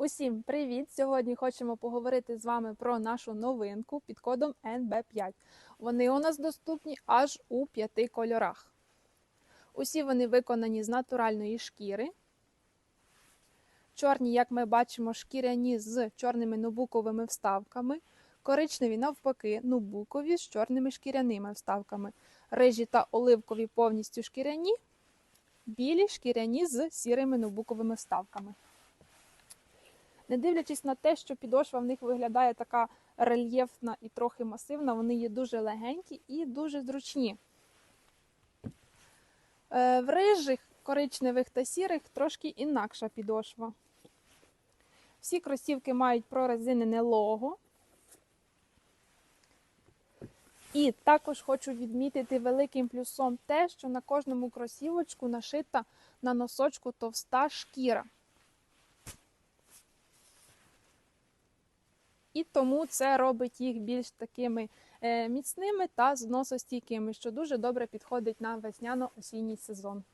Усім привіт! Сьогодні хочемо поговорити з вами про нашу новинку під кодом NB5. Вони у нас доступні аж у п'яти кольорах. Усі вони виконані з натуральної шкіри. Чорні, як ми бачимо, шкіряні з чорними нубуковими вставками. Коричневі, навпаки, нубукові з чорними шкіряними вставками. Рижі та оливкові повністю шкіряні, білі шкіряні з сірими нубуковими вставками. Не дивлячись на те, що підошва в них виглядає така рельєфна і трохи масивна, вони є дуже легенькі і дуже зручні. Е, В рижих, коричневих та сірих трошки інакша підошва. Всі кросівки мають прорезинене лого. І також хочу відмітити великим плюсом те, що на кожному кросівочку нашита на носочку товста шкіра. І тому це робить їх більш такими е, міцними та зносостійкими, що дуже добре підходить на весняно-осінній сезон.